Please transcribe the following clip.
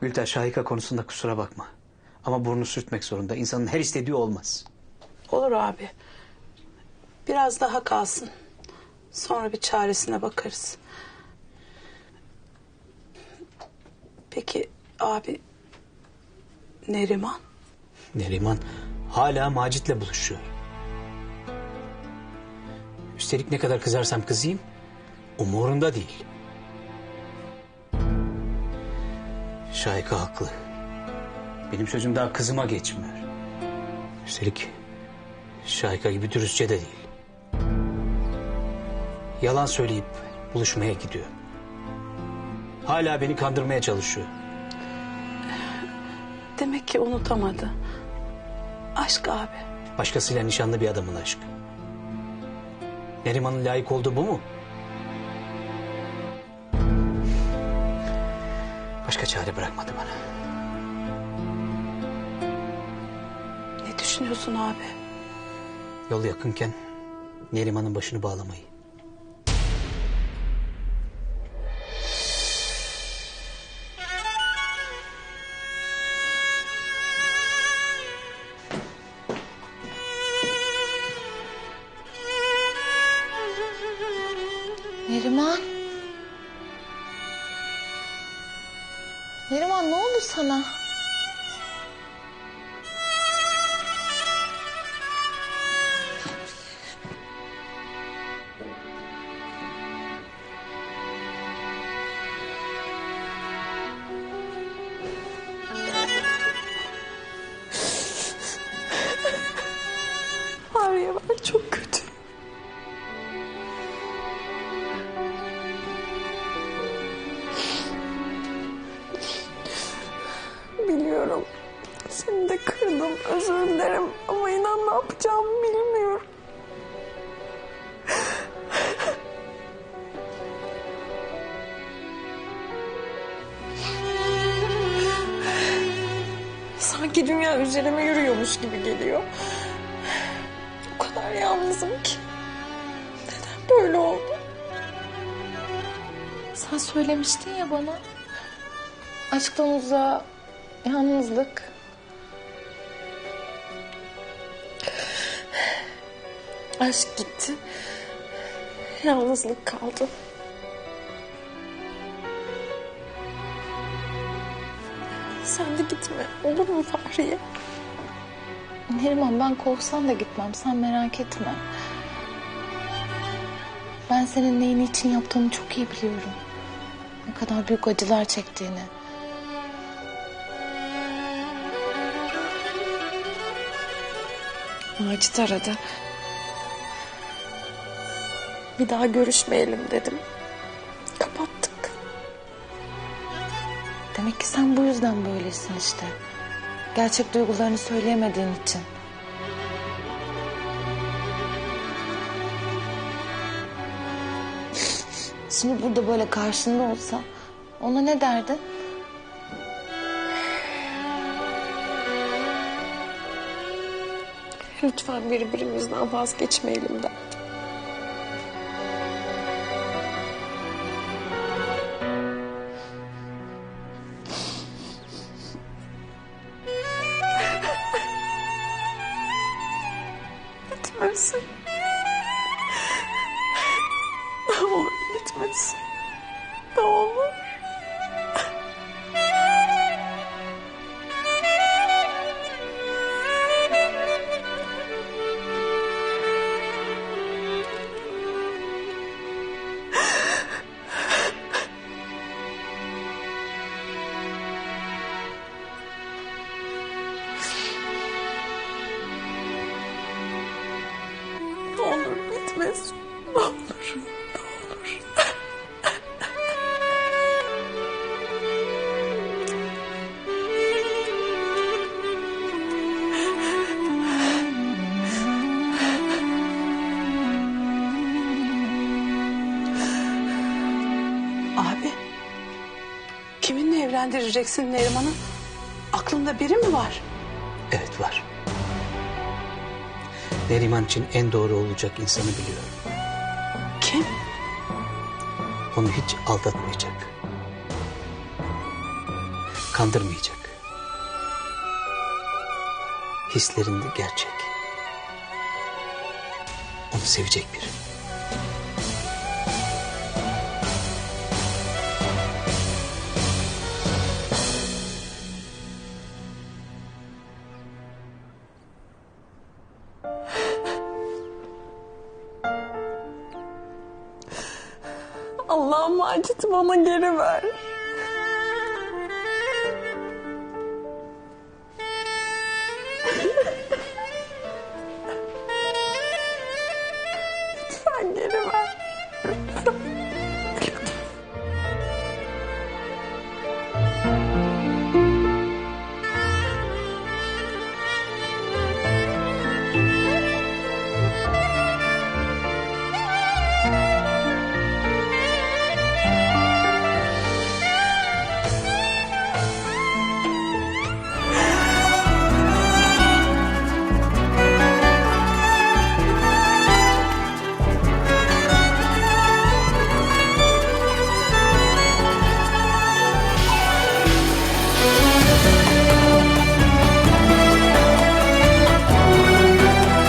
Gülter Şahika konusunda kusura bakma. Ama burnu sürtmek zorunda. İnsanın her istediği olmaz. Olur abi. Biraz daha kalsın. Sonra bir çaresine bakarız. Peki abi Neriman? Neriman hala Macit'le buluşuyor. Üstelik ne kadar kızarsam kızayım umurunda değil. Şahika haklı. Benim sözüm daha kızıma geçmiyor. Üstelik Şahika gibi dürüstçe de değil. Yalan söyleyip buluşmaya gidiyor. Hala beni kandırmaya çalışıyor. Demek ki unutamadı. Aşk abi. Başkasıyla nişanlı bir adamın aşkı. Neriman'ın layık olduğu bu mu? Başka çare bırakmadı bana. Ne düşünüyorsun abi? Yol yakınken Neriman'ın başını bağlamayı. Neriman. Neriman ne oldu sana? Arya ben çok kötü. Biliyorum. Seni de kırdım. Özür dilerim. Ama inan ne yapacağımı bilmiyorum. Sanki dünya üzerime yürüyormuş gibi geliyor. O kadar yalnızım ki. Neden böyle oldu? Sen söylemiştin ya bana. Aşktan uzağa, yalnızlık. Aşk gitti. Yalnızlık kaldı. Sen de gitme. Olur mu Fahriye? Neriman ben kovsan da gitmem sen merak etme. Ben senin neyin için yaptığını çok iyi biliyorum. Ne kadar büyük acılar çektiğini. Macit aradı. Bir daha görüşmeyelim dedim. Kapattık. Demek ki sen bu yüzden böylesin işte. Gerçek duygularını söyleyemediğin için. Şimdi burada böyle karşında olsa ona ne derdin? Lütfen birbirimizden vazgeçmeyelim de. Gitmesin. Ne olur gitmesin. Bitmesin. Ne olur. Ne olur. Abi. Kiminle evlendireceksin Neriman'ı? Aklında biri mi var? Evet var. Neriman için en doğru olacak insanı biliyorum. Kim? Onu hiç aldatmayacak. Kandırmayacak. Hislerinde gerçek. Onu sevecek biri. Allah'ım Macit'i bana geri ver.